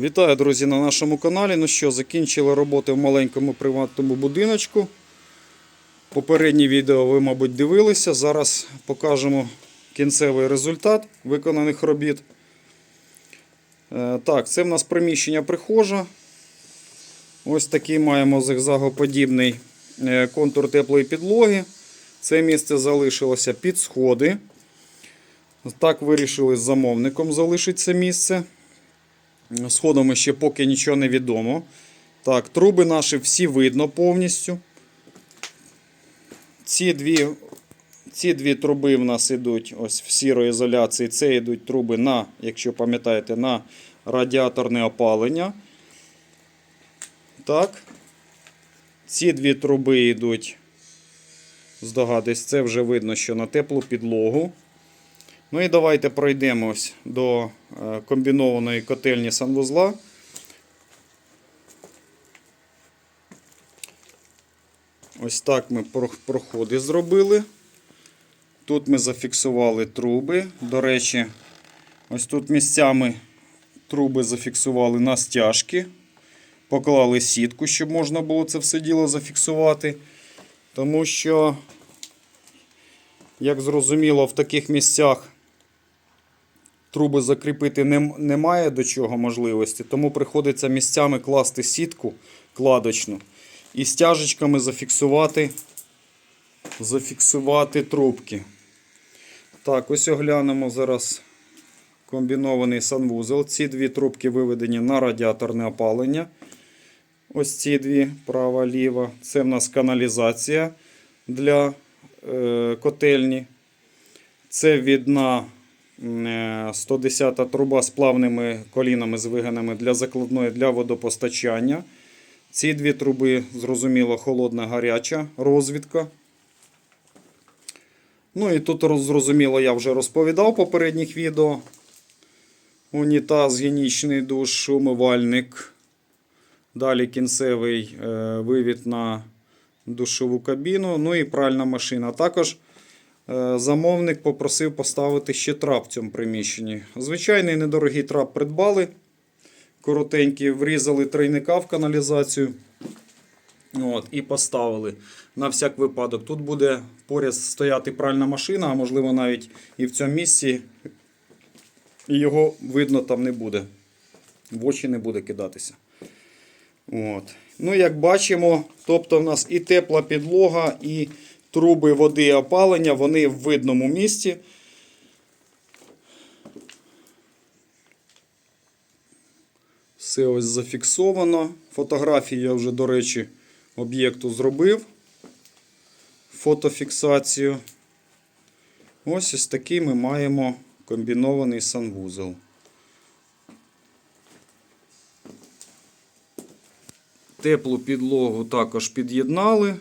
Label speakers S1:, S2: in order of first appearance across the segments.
S1: Вітаю, друзі, на нашому каналі. Ну що, закінчили роботи в маленькому приватному будиночку. Попереднє відео ви, мабуть, дивилися. Зараз покажемо кінцевий результат виконаних робіт. Е, Так, це в нас приміщення прихожа. Ось такий маємо зигзагоподібний е, контур теплої підлоги. Це місце залишилося під сходи. Так вирішили з замовником залишити це місце. Сходами ще поки нічого не відомо. Так, труби наші всі видно повністю. Ці дві, ці дві труби в нас йдуть ось в сіроізоляції. Це йдуть труби на, якщо пам'ятаєте, на радіаторне опалення. Так. Ці дві труби йдуть, здогадуюсь, це вже видно, що на теплу підлогу. Ну і давайте пройдемось до е, комбінованої котельні санвузла. Ось так ми проходи зробили. Тут ми зафіксували труби. До речі, ось тут місцями труби зафіксували на стяжки. Поклали сітку, щоб можна було це все діло зафіксувати. Тому що, як зрозуміло, в таких місцях труби закріпити немає до чого можливості, тому приходиться місцями класти сітку кладочну і стяжечками зафіксувати, зафіксувати трубки. Так, ось оглянемо зараз комбінований санвузол. Ці дві трубки виведені на радіаторне опалення. Ось ці дві, права, ліва. Це в нас каналізація для е, котельні. Це відна 110 труба з плавними колінами звиганими для закладної для водопостачання. Ці дві труби, зрозуміло, холодна гаряча розвідка. Ну і тут, зрозуміло, я вже розповідав попередніх відео. Унітаз, гігієнічний душ, умивальник. Далі кінцевий е, вивід на душову кабіну. Ну і пральна машина. Також е, замовник попросив поставити ще трап в цьому приміщенні. Звичайний недорогий трап придбали. Коротенький, врізали тройника в каналізацію. От, і поставили на всяк випадок. Тут буде поряд стояти пральна машина, а можливо навіть і в цьому місці його видно там не буде. В очі не буде кидатися. От. Ну, як бачимо, тобто в нас і тепла підлога, і труби води і опалення, вони в видному місці. Все ось зафіксовано. Фотографії я вже, до речі, об'єкту зробив. Фотофіксацію. Ось ось такий ми маємо комбінований санвузол. Теплу підлогу також під'єднали.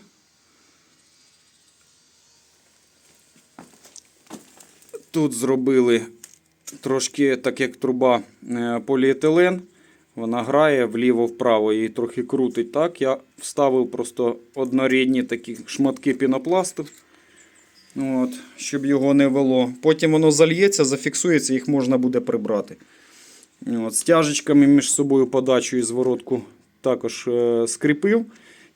S1: Тут зробили трошки, так як труба е, поліетилен. Вона грає вліво-вправо і трохи крутить. Так, я вставив просто однорідні такі шматки пінопласту, от, щоб його не вело. Потім воно зальється, зафіксується, їх можна буде прибрати. От, стяжечками між собою подачу і зворотку також е, скріпив.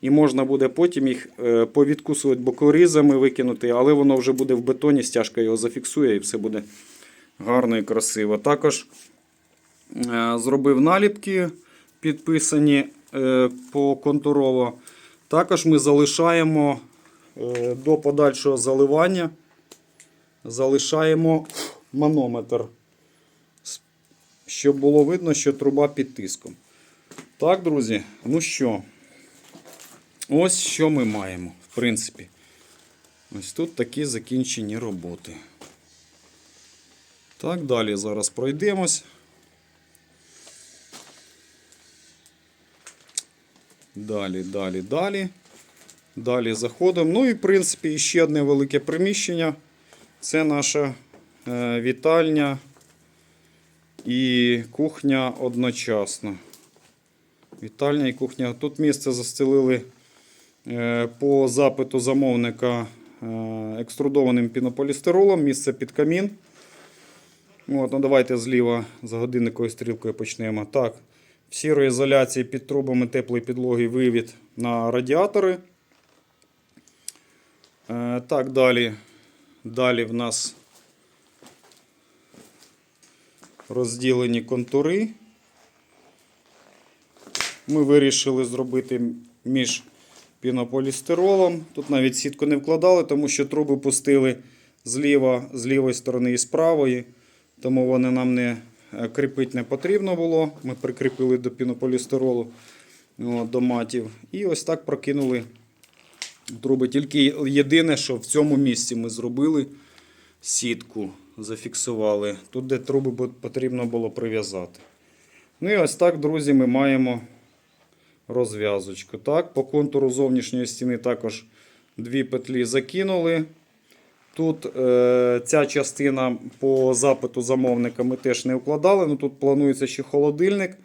S1: І можна буде потім їх е, повідкусувати бокорізами, викинути, але воно вже буде в бетоні, стяжка його зафіксує і все буде гарно і красиво. Також е, зробив наліпки, підписані е, по контурово. Також ми залишаємо е, до подальшого заливання, залишаємо манометр, щоб було видно, що труба під тиском. Так, друзі, ну що, ось що ми маємо, в принципі. Ось тут такі закінчені роботи. Так, далі зараз пройдемось. Далі, далі, далі. Далі заходимо. Ну і, в принципі, ще одне велике приміщення. Це наша е, вітальня і кухня одночасно. Вітальня і кухня. Тут місце застелили по запиту замовника е, екструдованим пінополістиролом, місце під камін. От, ну Давайте зліва за годинниковою стрілкою почнемо. Так, В сіроізоляції під трубами теплої підлоги вивід на радіатори. Е, Так, далі. Далі в нас розділені контури. Ми вирішили зробити між пінополістиролом. Тут навіть сітку не вкладали, тому що труби пустили зліва, з лівої сторони і з правої. Тому вони нам не е, кріпити не потрібно було. Ми прикріпили до пінополістиролу до матів. І ось так прокинули труби. Тільки єдине, що в цьому місці ми зробили сітку, зафіксували. Тут, де труби потрібно було прив'язати. Ну і ось так, друзі, ми маємо розв'язочку. Так, по контуру зовнішньої стіни також дві петлі закинули. Тут е, ця частина по запиту замовника ми теж не вкладали. Ну, тут планується ще холодильник.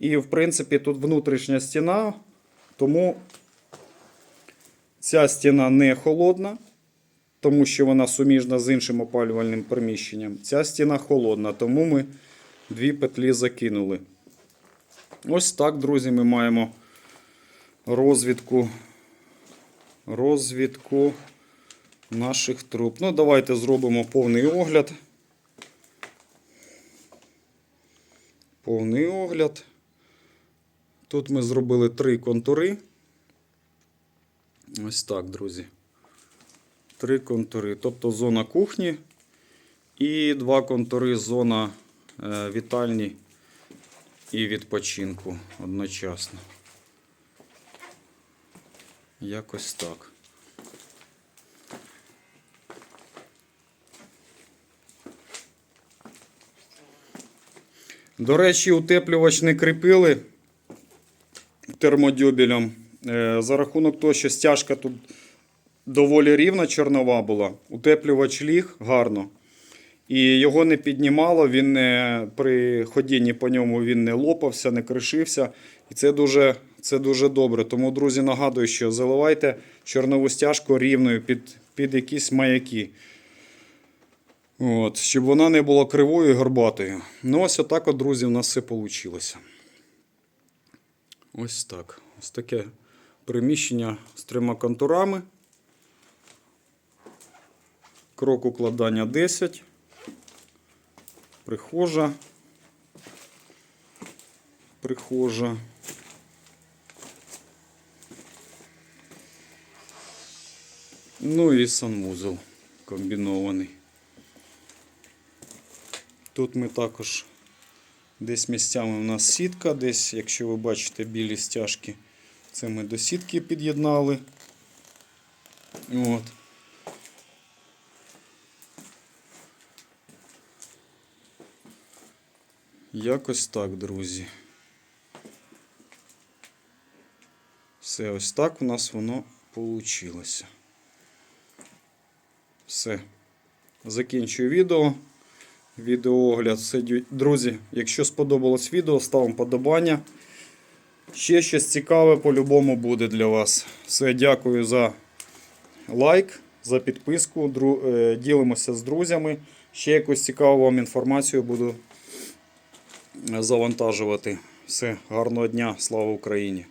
S1: І, в принципі, тут внутрішня стіна, тому ця стіна не холодна, тому що вона суміжна з іншим опалювальним приміщенням. Ця стіна холодна, тому ми дві петлі закинули. Ось так, друзі, ми маємо розвідку, розвідку наших труб. Ну, давайте зробимо повний огляд. Повний огляд. Тут ми зробили три контури. Ось так, друзі. Три контури. Тобто зона кухні і два контури зона е, вітальні і відпочинку одночасно. Якось так. До речі, утеплювач не кріпили термодюбелем. Е, За рахунок того, що стяжка тут доволі рівна чорнова була, утеплювач ліг гарно. І його не піднімало, він не, при ходінні по ньому він не лопався, не кришився. І це дуже, це дуже добре. Тому, друзі, нагадую, що заливайте чорнову стяжку рівною під, під якісь маяки. От, щоб вона не була кривою і горбатою. Ну, ось отак, от, друзі, у нас все вийшло. Ось так. Ось таке приміщення з трьома контурами. Крок укладання 10. Прихожа. Прихожа. Ну і санвузол комбінований. Тут ми також десь місцями у нас сітка, десь, якщо ви бачите білі стяжки, це ми до сітки під'єднали. От. Якось так, друзі. Все ось так у нас воно вийшло. Все. Закінчую відео. Відеоогляд. Друзі, якщо сподобалось відео, ставимо подобання. Ще щось цікаве по-любому буде для вас. Все, дякую за лайк, за підписку. Е, Ділимося з друзями. Ще якусь цікаву вам інформацію буду завантажувати. Все, гарного дня, слава Україні!